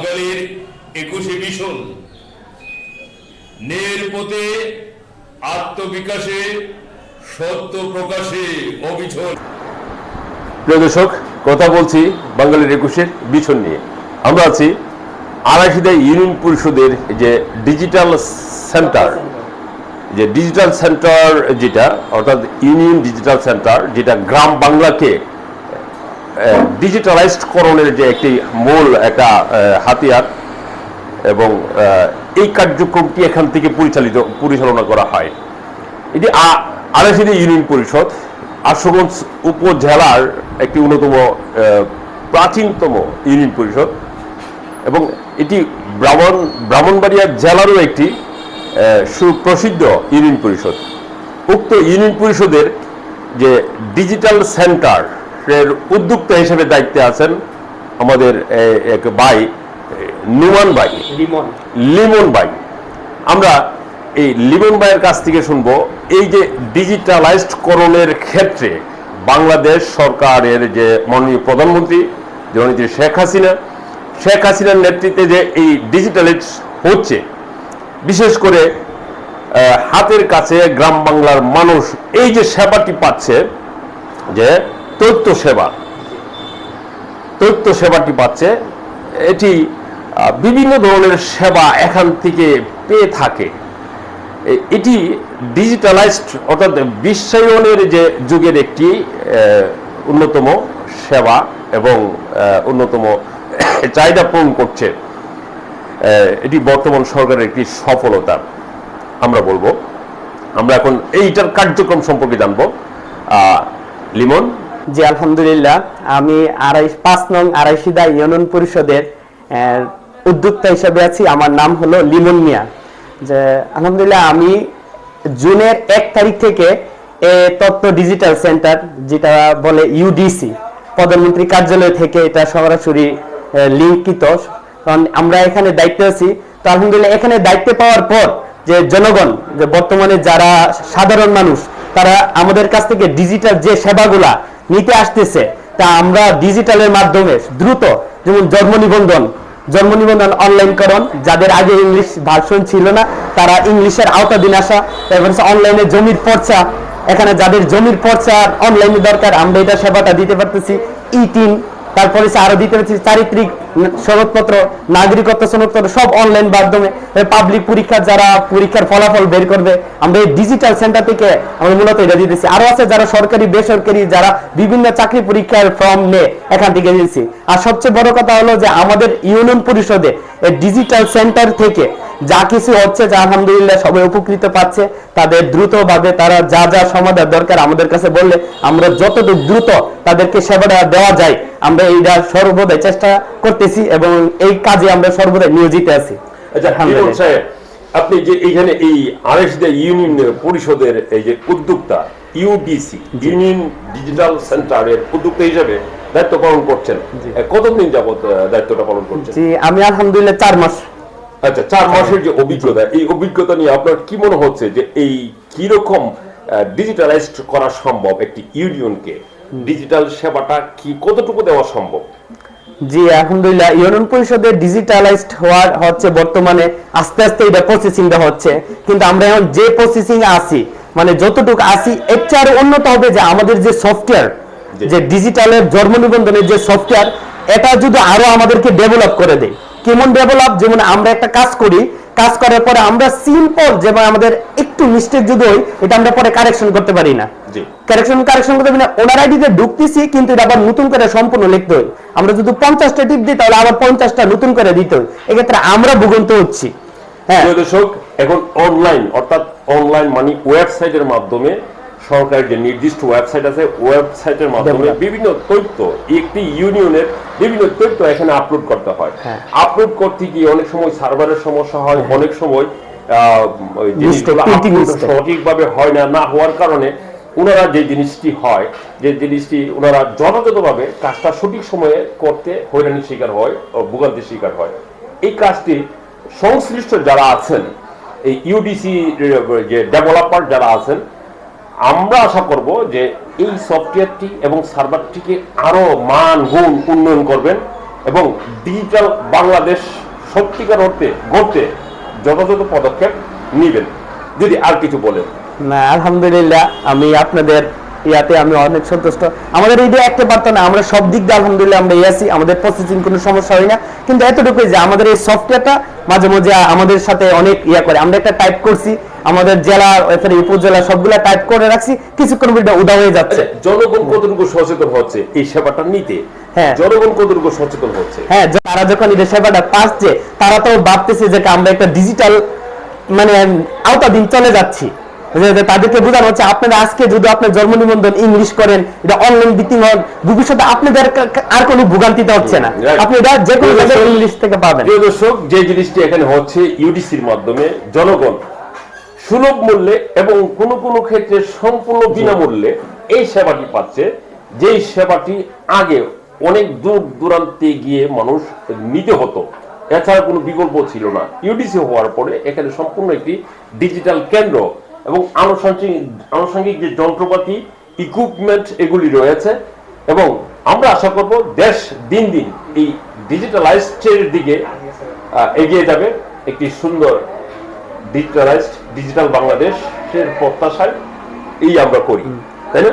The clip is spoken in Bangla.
বাঙালির একুশে মিশন নের পথে আত্মবিকাশে সত্য প্রকাশে অবিচল। প্রিয় দর্শক, কথা বলছি বাঙালির একুশের বিছন নিয়ে। আমরা আছি আড়াইশিদা ইউনিয়ন পরিষদের যে ডিজিটাল সেন্টার, যে ডিজিটাল সেন্টার যেটা, অর্থাৎ ইউনিয়ন ডিজিটাল সেন্টার, যেটা গ্রাম বাংলাকে ডিজিটালাইজড করণের যে একটি মূল একটা হাতিয়ার এবং এই কার্যক্রমটি এখান থেকে পরিচালিত, পরিচালনা করা হয়। এটি আ- আড়াইশিটি ইউনিয়ন পরিষদ, আশুগঞ্জ উপজেলার একটি অন্যতম প্রাচীনতম ইউনিয়ন পরিষদ এবং এটি ব্রাহ্মণ, ব্রাহ্মণবাড়িয়া জেলারও একটি সুপ্রসিদ্ধ ইউনিয়ন পরিষদ। উক্ত ইউনিয়ন পরিষদের যে ডিজিটাল সেন্টার উদ্যোক্তা হিসেবে দায়িত্বে আছেন আমাদের এক ভাই নুমান ভাই। লিমন। লিমন বাই আমরা এই লিমন বাইয়ের কাছ থেকে শুনব এই যে ডিজিটালাইজড করণের ক্ষেত্রে বাংলাদেশ সরকারের যে মাননীয় প্রধানমন্ত্রী জননীতি শেখ হাসিনা শেখ হাসিনার নেতৃত্বে যে এই ডিজিটালাইজ হচ্ছে বিশেষ করে হাতের কাছে গ্রাম বাংলার মানুষ এই যে সেবাটি পাচ্ছে যে তথ্য সেবা। তথ্য সেবাটি পাচ্ছে। এটি বিভিন্ন ধরনের সেবা এখান থেকে পেয়ে থাকে। এটি ডিজিটালাইজড অর্থাৎ বিশ্বায়নের যে যুগের একটি অন্যতম সেবা এবং অন্যতম চাহিদা পূরণ করছে। এটি বর্তমান সরকারের একটি সফলতা, আমরা বলব। আমরা এখন এইটার কার্যক্রম সম্পর্কে জানব। লিমন জি আলহামদুলিল্লাহ, আমি আড়াই, পাঁচ নং আড়াইশিদা ইউনিয়ন পরিষদের উদ্যোক্তা হিসেবে আছি। আমার নাম হলো লিমন মিয়া। যে, আলহামদুলিল্লাহ, আমি জুনের এক তারিখ থেকে এ তথ্য ডিজিটাল সেন্টার, যেটা বলে ইউডিসি, প্রধানমন্ত্রী কার্যালয় থেকে এটা সরাসরি লিঙ্কিত। কারণ আমরা এখানে দায়িত্বে আছি। তো আলহামদুলিল্লাহ, এখানে দায়িত্ব পাওয়ার পর যে জনগণ, যে বর্তমানে যারা সাধারণ মানুষ তারা আমাদের কাছ থেকে ডিজিটাল যে সেবাগুলা নিতে আসতেছে, তা আমরা ডিজিটালের মাধ্যমে দ্রুত, যেমন জন্ম নিবন্ধন জন্ম নিবন্ধন অনলাইন করণ যাদের আগে ইংলিশ ভার্সন ছিল না, তারা ইংলিশের আওতাধীন আসা এবং অনলাইনে জমির পর্চা, এখানে যাদের জমির পর্চা অনলাইনে দরকার, আমরা এটা সেবাটা দিতে পারতেছি ই টিন তারপরে সে আরও দিতে পারছি চারিত্রিক সনদপত্র, নাগরিকত্ব সনদপত্র, সব অনলাইন মাধ্যমে পাবলিক পরীক্ষা যারা পরীক্ষার ফলাফল বের করবে, আমরা এই ডিজিটাল সেন্টার থেকে আমরা মূলত এটা দিতেছি আরও আছে যারা সরকারি, বেসরকারি, যারা বিভিন্ন চাকরি পরীক্ষার ফর্ম নিয়ে এখান থেকে দিয়েছি। আর সবচেয়ে বড় কথা হলো যে আমাদের ইউনিয়ন পরিষদে ডিজিটাল সেন্টার থেকে যা কিছু হচ্ছে যা আলহামদুলিল্লাহ সবাই উপকৃত পাচ্ছে তাদের দ্রুতভাবে তারা যা যা সমাধান দরকার আমাদের কাছে বললে আমরা যতটুকু দ্রুত তাদেরকে সেবাটা দেওয়া যায় আমরা এইটা সর্বদাই চেষ্টা করতেছি এবং এই কাজে আমরা সর্বদাই নিয়োজিত আছি। আচ্ছা আপনি যে এইখানে এই পরিষদের এই যে উদ্যোক্তা ইউডিসি ইউনিয়ন ডিজিটাল সেন্টারের উদ্যোক্তা হিসেবে দায়িত্ব পালন করছেন। কতদিন যাবত দায়িত্বটা পালন করছেন? জি আমি আলহামদুলিল্লাহ চার মাস আচ্ছা চার মাসের যে অভিজ্ঞতা এই অভিজ্ঞতা নিয়ে আপনার কি মনে হচ্ছে যে এই কীরকম ডিজিটালাইজড করা সম্ভব একটি ইউনিয়নকে? ডিজিটাল সেবাটা কি কতটুকু দেওয়া সম্ভব? জি আলহামদুলিল্লাহ ইউনিয়ন পরিষদের ডিজিটালাইজড হওয়ার হচ্ছে বর্তমানে আস্তে আস্তে এটা প্রসেসিংটা হচ্ছে। কিন্তু আমরা এখন যে প্রসেসিং আছি মানে যতটুকু আছি এর চেয়ে আরও উন্নত হবে যে আমাদের যে সফটওয়্যার যে ডিজিটালের জন্ম নিবন্ধনের যে সফটওয়্যার এটা যদি আরও আমাদেরকে ডেভেলপ করে দেয়। কেমন ডেভেলপ যেমন আমরা একটা কাজ করি কাজ করার পরে আমরা সিম্পল যেমন আমাদের একটু মিস্টেক যদি হয় এটা আমরা পরে কারেকশন করতে পারি না। কারেকশন কারেকশন করতে পারি না। ওনার আইডিতে ঢুকতেছি কিন্তু এটা আবার নতুন করে সম্পূর্ণ লিখতে হয়। আমরা যদি পঞ্চাশটা টিপ দিই তাহলে আবার পঞ্চাশটা নতুন করে দিতে হয়। এক্ষেত্রে আমরা ভুগন্ত হচ্ছি। হ্যাঁ। দর্শক এখন অনলাইন অর্থাৎ অনলাইন মানে ওয়েবসাইটের মাধ্যমে সরকারের যে নির্দিষ্ট ওয়েবসাইট আছে ওয়েবসাইটের মাধ্যমে বিভিন্ন তথ্য একটি ইউনিয়নের বিভিন্ন তথ্য এখানে আপলোড করতে হয় হ্যাঁ। আপলোড করতে গিয়ে অনেক সময় সার্ভারের সমস্যা হয় অনেক সময়। সঠিকভাবে হয় না না হওয়ার কারণে ওনারা যে জিনিসটি হয় যে জিনিসটি ওনারা যথাযথভাবে কাজটা সঠিক সময়ে করতে হয়রানির শিকার হয় ও ভোগান্তির শিকার হয় এই কাজটি সংশ্লিষ্ট যারা আছেন এই ইউডিসি যে ডেভেলপার যারা আছেন আমরা আশা করব যে এই সফটওয়্যারটি এবং সার্ভারটিকে আরও মান, গুণ উন্নয়ন করবেন এবং ডিজিটাল বাংলাদেশ সত্যিকার অর্থে গড়তে যথাযথ পদক্ষেপ নেবেন। যদি আর কিছু বলেন। না, আলহামদুলিল্লাহ, আমি আপনাদের ইয়াতে আমি অনেক সন্তুষ্ট। আমাদের এই দিয়ে একটা পারতো না আমরা সব দিক দিয়ে আলহামদুলিল্লাহ আমরা ইয়াছি আমাদের প্রসেসিং কোনো সমস্যা হয় না। কিন্তু এতটুকুই যে আমাদের এই সফটওয়্যারটা মাঝে মাঝে আমাদের সাথে অনেক ইয়া করে। আমরা একটা টাইপ করছি আমাদের জেলা এখানে উপজেলা সবগুলা টাইপ করে রাখছি কিছুক্ষণ ভিডিও উদা হয়ে যাচ্ছে। জনগণ কতটুকু সচেতন হচ্ছে এই সেবাটা নিতে? হ্যাঁ। জনগণ কতটুকু সচেতন হচ্ছে? হ্যাঁ তারা যখন এটা সেবাটা পাচ্ছে তারা তো ভাবতেছে যে আমরা একটা ডিজিটাল মানে আওতাধীন চলে যাচ্ছি। তাদেরকে বোঝানো হচ্ছে আপনারা আজকে যদি আপনার জন্ম নিবন্ধন ইংলিশ করেন এটা অনলাইন ভিত্তিক হন ভবিষ্যতে আপনাদের আর কোনো ভোগান্তিতে হচ্ছে না। আপনি এটা যে কোনো জায়গায় ইংলিশ থেকে পাবেন। প্রিয় দর্শক যে জিনিসটি এখানে হচ্ছে ইউডিসির মাধ্যমে জনগণ সুলভ মূল্যে এবং কোনো কোনো ক্ষেত্রে সম্পূর্ণ বিনামূল্যে এই সেবাটি পাচ্ছে যেই সেবাটি আগে অনেক দূর দূরান্তে গিয়ে মানুষ নিতে হতো। এছাড়া কোনো বিকল্প ছিল না। ইউডিসি হওয়ার পরে এখানে সম্পূর্ণ একটি ডিজিটাল কেন্দ্র এবং আনুষঙ্গিক আনুষঙ্গিক যে যন্ত্রপাতি ইকুইপমেন্ট এগুলি রয়েছে এবং আমরা আশা করব দেশ দিন দিন এই ডিজিটালাইজড দিকে এগিয়ে যাবে। একটি সুন্দর ডিজিটালাইজড ডিজিটাল বাংলাদেশের প্রত্যাশায় এই আমরা করি। তাই না?